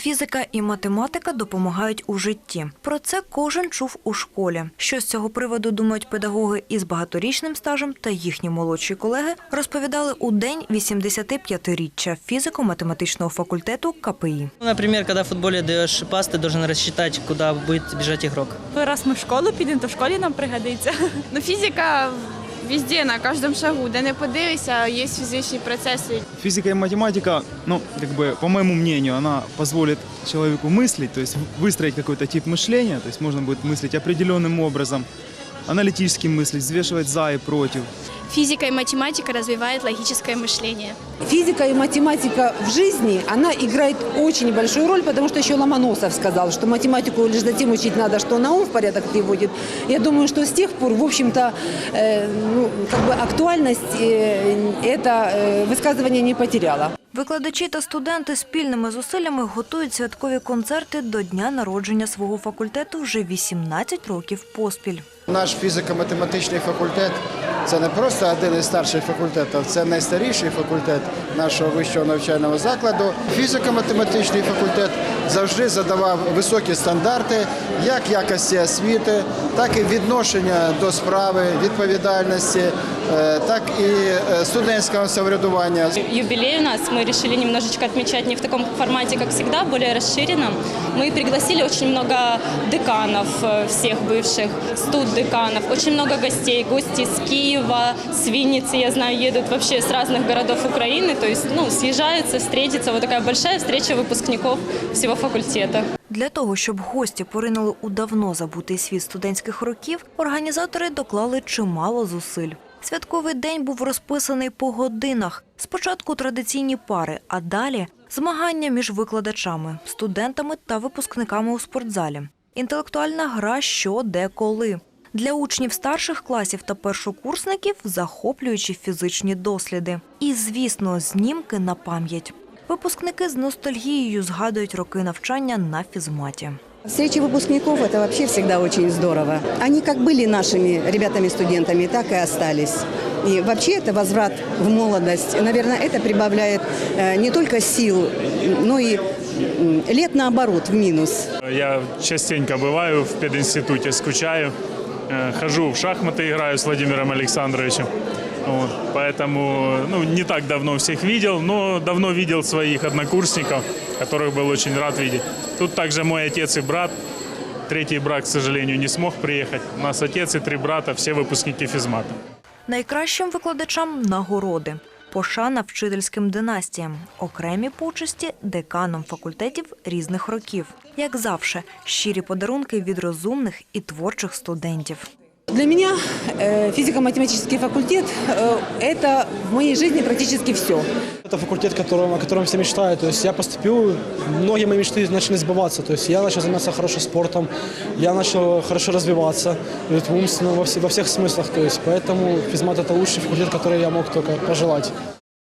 Фізика і математика допомагають у житті. Про це кожен чув у школі. Що з цього приводу думають педагоги із багаторічним стажем та їхні молодші колеги, розповідали у день 85-річчя фізико-математичного факультету КПІ. Ну, Например, когда в футболе даешь пас, ты должен рассчитать, куда будет бежать игрок. Раз ми в школу підемо, то в школі нам пригодиться. Ну, фізика везде, на кожному шагу, де не подивишся, є фізичні процеси. Физика и математика, ну, как бы, по моему мнению, она позволит человеку мыслить, то есть выстроить какой-то тип мышления, то есть можно будет мыслить определенным образом, аналитически мыслить, взвешивать за и против. Физика и математика развивают логическое мышление. Физика и математика в жизни, она играет очень большую роль, потому что еще Ломоносов сказал, что математику лишь затем учить надо, что на ум в порядок приводит. Я думаю, что с тех пор, в общем-то, э, ну, как бы актуальность э, это э, высказывание не потеряло. Викладачі та студенти спільними зусиллями готують святкові концерти до дня народження свого факультету вже 18 років поспіль. Наш фізико-математичний факультет це не просто один із старших факультетів, це найстаріший факультет нашого вищого навчального закладу. Фізико-математичний факультет завжди задавав високі стандарти як якості освіти, так і відношення до справи, відповідальності, так і е, студентського самоврядування. Юбилей у нас мы решили немножечко отмечать не в таком формате, как всегда, более расширенном. Мы пригласили очень много деканов э, всех бывших, студ-деканов, очень много гостей, гости с Киева, с Винницы, я знаю, едут вообще с разных городов Украины, то есть, ну, съезжаются, встретиться, вот такая большая встреча выпускников всего факультета. Для того, щоб гості поринули у давно забутий світ студентських років, організатори доклали чимало зусиль. Святковий день був розписаний по годинах. Спочатку традиційні пари, а далі змагання між викладачами, студентами та випускниками у спортзалі. Інтелектуальна гра що, де, коли. Для учнів старших класів та першокурсників захоплюючі фізичні досліди. І, звісно, знімки на пам'ять. Випускники з ностальгією згадують роки навчання на фізматі. Встречи выпускников – это вообще всегда очень здорово. Они как были нашими ребятами-студентами, так и остались. И вообще это возврат в молодость. Наверное, это прибавляет э, не только сил, но и лет наоборот в минус. Я частенько бываю в пединституте, скучаю. Э, Хожу в шахматы, играю с Владимиром Александровичем. Вот, поэтому ну, не так давно всех видел, но давно видел своих однокурсников, которых был очень рад видеть. Тут также мой отец и брат. Третий брат, к сожалению, не смог приехать. У нас отец и три брата, все выпускники физмата. Найкращим викладачам нагороди. Пошана вчительським династіям, окремі почесті деканам факультетів різних років. Як завше, щирі подарунки від розумних і творчих студентів. Для меня э, физико-математический факультет э, – это в моей жизни практически все. Это факультет, которым, о котором все мечтают. То есть я поступил, многие мои мечты начали сбываться. То есть я начал заниматься хорошо спортом, я начал хорошо развиваться вот, умственно во, все- во всех смыслах. То есть поэтому физмат – это лучший факультет, который я мог только пожелать.